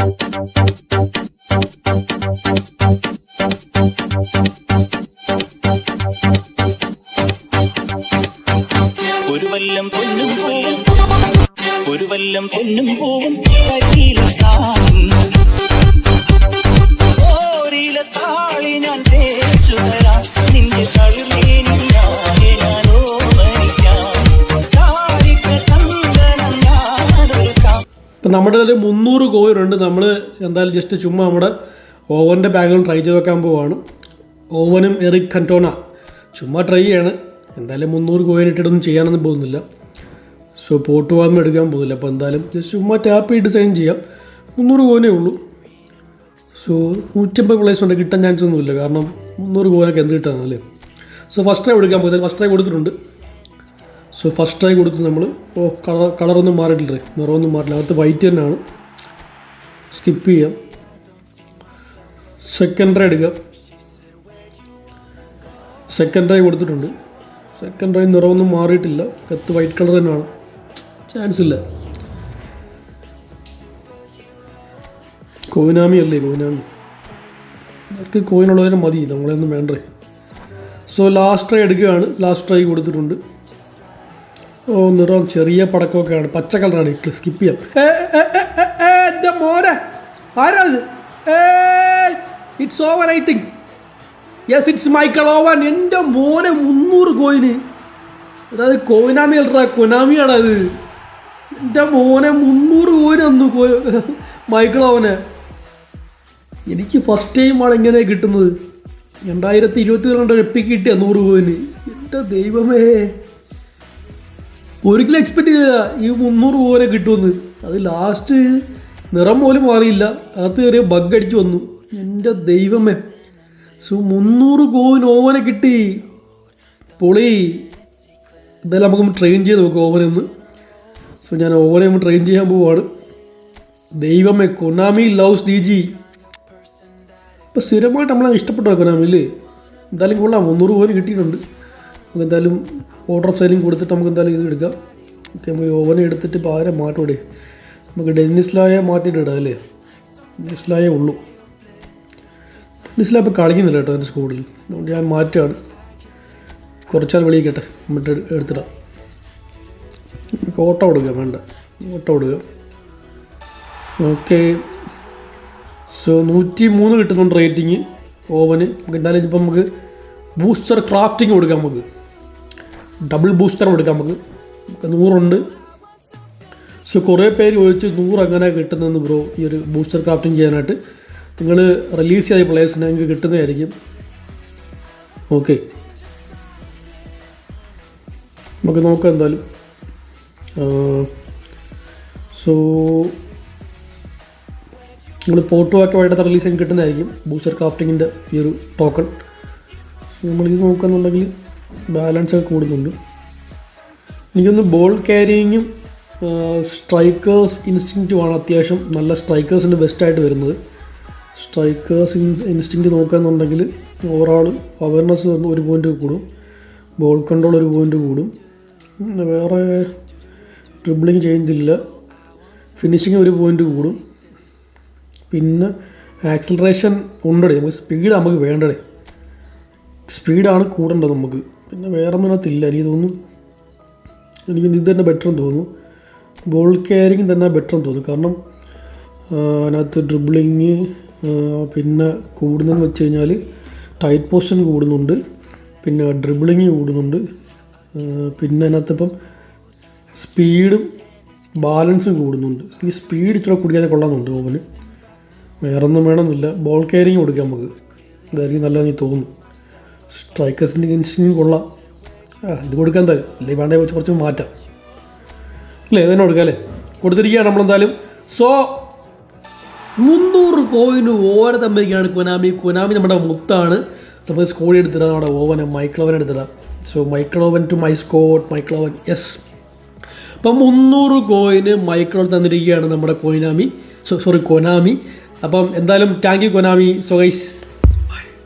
ഒരു വല്ലം പൊന്നും പോവും. ഒരു വല്ലം പൊന്നും പോവും. ഇപ്പം നമ്മുടെ ഒരു മുന്നൂറ് കോയിനുണ്ട് നമ്മൾ എന്തായാലും ജസ്റ്റ് ചുമ്മാ നമ്മുടെ ഓവന്റെ ബാഗുകൾ ട്രൈ ചെയ്ത് വെക്കാൻ പോവാണ് ഓവനും എറിക് കന്റോണ ചുമ്മാ ട്രൈ ചെയ്യാണ്. എന്തായാലും മുന്നൂറ് കോയിൻ ഇട്ടിട്ടൊന്നും ചെയ്യാനൊന്നും പോകുന്നില്ല. സോ പോട്ട് വാങ്ങും എടുക്കാൻ പോകുന്നില്ല. അപ്പോൾ എന്തായാലും ജസ്റ്റ് ചുമ്മാ ടാപ്പ് ചെയ്ത് സൈൻ ചെയ്യാം. മുന്നൂറ് കോയിനേ ഉള്ളൂ. സോ നൂറ്റമ്പത് പ്ലേസ് ഉണ്ട്. കിട്ടാൻ ചാൻസ് ഒന്നുമില്ല. കാരണം മുന്നൂറ് കോയിനൊക്കെ എന്ത് കിട്ടാനല്ലേ സോ ഫസ്റ്റ് ട്രൈ എടുക്കാൻ പോകുന്നത് ഫസ്റ്റ് ട്രൈ കൊടുത്തിട്ടുണ്ട്. സോ ഫസ്റ്റ് ട്രൈ കൊടുത്ത് നമ്മൾ ഓ കളർ കളറൊന്നും മാറിയിട്ടില്ലേ നിറമൊന്നും മാറില്ല അകത്ത് വൈറ്റ് തന്നെയാണ്. സ്കിപ്പ് ചെയ്യാം. സെക്കൻഡ് ട്രൈ എടുക്കുക സെക്കൻഡ് ട്രൈ കൊടുത്തിട്ടുണ്ട്. സെക്കൻഡ് ട്രൈ നിറമൊന്നും മാറിയിട്ടില്ല. കത്ത് വൈറ്റ് കളർ തന്നെയാണ്. ചാൻസ് ഇല്ല. കോയിനാമി അല്ലേ കോയിനാമി അവർക്ക് കോവിനുള്ളവരെ മതി നമ്മളെയൊന്നും വേണ്ടേ സോ ലാസ്റ്റ് ട്രൈ എടുക്കുകയാണ്. ലാസ്റ്റ് ട്രൈ കൊടുത്തിട്ടുണ്ട്. ഓ നിറം ചെറിയ പടക്കമൊക്കെയാണ്. പച്ച കളറാണ് സ്കിപ്പ് ചെയ്യാം എന്റെ മോനെ. ആരാ it's over I think yes it's Michael Owen എന്റെ മോനെ മുന്നൂറ് കോയിന് അതായത് കോയിനാമി അല്ലടാ കൊനാമിയാണ് അത് എന്റെ മോനെ മുന്നൂറ് കോയിന് അന്ന് കോ മൈക്കിൾ ഓവനെ എനിക്ക് ഫസ്റ്റ് ടൈമാണ് ഇങ്ങനെ കിട്ടുന്നത്. രണ്ടായിരത്തി ഇരുപത്തി രണ്ട് എപ്പിക്ക് കിട്ടിയ നൂറ് കോയിന് എന്റെ ദൈവമേ. ഒരിക്കലും എക്സ്പെക്ട് ചെയ്ത ഈ മുന്നൂറ് പോലെ കിട്ടുമെന്ന്. അത് ലാസ്റ്റ് നിറം പോലും മാറിയില്ല. അകത്ത് കയറിയ ബഗ് അടിച്ചു വന്നു. എന്റെ ദൈവമേ. സോ മുന്നൂറ് കോവിന് ഓവനെ കിട്ടി. പൊളി. എന്തായാലും നമുക്ക് ട്രെയിൻ ചെയ്ത് നോക്കാം ഓവനെ ഒന്ന്. സോ ഞാൻ ഓവനെ ഒന്ന് ട്രെയിൻ ചെയ്യാൻ പോവാണ്. ദൈവമേ കൊനാമി ലവ്സ് ഡി ജി ഇപ്പം സ്ഥിരമായിട്ട് നമ്മളെ ഇഷ്ടപ്പെട്ടു കൊനാമി അല്ലേ? എന്തായാലും കൊള്ളാം. മുന്നൂറ് കോവിന് കിട്ടിയിട്ടുണ്ട്. നമുക്ക് എന്തായാലും ഓർഡർ ഓഫ് സെയിലിംഗ് കൊടുത്തിട്ട് നമുക്ക് എന്തായാലും ഇത് എടുക്കാം. ഓക്കെ നമുക്ക് ഓവനെ എടുത്തിട്ട് ഇപ്പോൾ ആരെ മാറ്റൂടെ. നമുക്ക് ഡെന്നിസ്ലായെ മാറ്റിയിട്ട് ഇടാം അല്ലേ? ഡെന്നിസ്ലായേ ഉള്ളൂ. ഡെന്നിസ്ലായ ഇപ്പോൾ കളിക്കുന്നില്ല കേട്ടോ എന്റെ സ്കൂളിൽ അതുകൊണ്ട് ഞാൻ മാറ്റാണ് കുറച്ചാൽ വെളിയിക്കട്ടെ എന്നിട്ട് എടുത്തിടാം. നമുക്ക് ഓട്ടോ കൊടുക്കാം വേണ്ട. ഓട്ടോ കൊടുക്കാം ഓക്കെ സോ നൂറ്റി മൂന്ന് കിട്ടുന്നുണ്ട് റേറ്റിംഗ് ഓവന് എന്തായാലും ഇപ്പം നമുക്ക് ബൂസ്റ്റർ ക്രാഫ്റ്റിംഗ് കൊടുക്കാം നമുക്ക്. ഡബിൾ ബൂസ്റ്റർ എടുക്കാം നമുക്ക്. നമുക്ക് നൂറുണ്ട്. സോ കുറേ പേര് ചോദിച്ചു നൂറ് അങ്ങനെ കിട്ടുന്നതെന്ന് ബ്രോ ഈ ഒരു ബൂസ്റ്റർ ക്രാഫ്റ്റിംഗ് ചെയ്യാനായിട്ട്. നിങ്ങൾ റിലീസ് ചെയ്ത പ്ലേയേഴ്സിനെ നിങ്ങൾക്ക് കിട്ടുന്നതായിരിക്കും. ഓക്കെ നമുക്ക് നോക്കാം എന്തായാലും. സോ നിങ്ങൾ പോട്ടുവാക്കി വൈകിട്ട് റിലീസ് ചെയ്യാൻ കിട്ടുന്നതായിരിക്കും ബൂസ്റ്റർ ക്രാഫ്റ്റിങ്ങിന്റെ ഈ ഒരു ടോക്കൺ നമ്മളിത് നോക്കുകയെന്നുണ്ടെങ്കിൽ ബാലൻസ് ഒക്കെ കൂടുന്നുണ്ട് എനിക്കൊന്ന് ബോൾ ക്യാരിയിങ്ങും സ്ട്രൈക്കേഴ്സ് ഇൻസ്റ്റിങ്റ്റുമാണ് അത്യാവശ്യം നല്ല സ്ട്രൈക്കേഴ്സിന്റെ ബെസ്റ്റായിട്ട് വരുന്നത്. സ്ട്രൈക്കേഴ്സ് ഇൻസ്റ്റിങ്റ്റ് നോക്കുകയെന്നുണ്ടെങ്കിൽ ഓവറോൾ അവയർനെസ് ഒരു പോയിന്റ് കൂടും. ബോൾ കൺട്രോൾ ഒരു പോയിന്റ് കൂടും. പിന്നെ വേറെ ഡ്രിബിളിങ് ചെയ്യുന്നില്ല. ഫിനിഷിങ് ഒരു പോയിന്റ് കൂടും. പിന്നെ ആക്സിലറേഷൻ ഉണ്ടടേ. നമുക്ക് സ്പീഡ് നമുക്ക് വേണ്ടടേ. സ്പീഡാണ് കൂടേണ്ടത് നമുക്ക്. പിന്നെ വേറെ ഒന്നിനകത്തില്ല എനിക്ക് തോന്നുന്നു എനിക്ക് ഇത് തന്നെ ബെറ്റർ എന്ന് തോന്നുന്നു. ബോൾ കെയറിങ് തന്നെ ബെറ്റർ എന്ന് തോന്നുന്നു. കാരണം അതിനകത്ത് ഡ്രിബിളിങ് പിന്നെ കൂടുന്നതെന്ന് വെച്ച് കഴിഞ്ഞാൽ ടൈറ്റ് പോസ്റ്റൻ കൂടുന്നുണ്ട്. പിന്നെ ഡ്രിബിളിങ് കൂടുന്നുണ്ട്. പിന്നെ അതിനകത്ത് ഇപ്പം സ്പീഡും ബാലൻസും കൂടുന്നുണ്ട്. ഈ സ്പീഡ് ഇത്ര കുടിക്കാതെ കൊള്ളാമെന്നുണ്ട് ഓവന് വേറൊന്നും വേണമെന്നില്ല. ബോൾ കെയറിങ് കൊടുക്കാം നമുക്ക്. ഇതായിരിക്കും നല്ലതെന്ന് തോന്നുന്നു. സ്ട്രൈക്കേഴ്സിന്റെ ഇൻസ്റ്റിങ് കൊള്ളാം. ഇത് കൊടുക്കാൻ തരും അല്ലെങ്കിൽ വേണ്ടേ വെച്ച് കുറച്ച് മാറ്റാം. അല്ലേ ഇതന്നെ കൊടുക്കാം അല്ലേ? കൊടുത്തിരിക്കുകയാണ് നമ്മളെന്തായാലും സോ മുന്നൂറ് കോയിന് ഓവർ തമ്മിലേക്കാണ് കൊനാമി. കൊനാമി നമ്മുടെ മുത്താണ്. സപ്പോസ് കോഴി എടുത്തിടാം നമ്മുടെ ഓവനെ Michael Owen എടുത്തിടാം. So Michael Owen to my Scott Michael Owen yes അപ്പം മുന്നൂറ് കോയിന് മൈക്രോൾ തന്നിരിക്കുകയാണ് നമ്മുടെ കൊനാമി. Sorry Konami. അപ്പം എന്തായാലും thank you Konami. So guys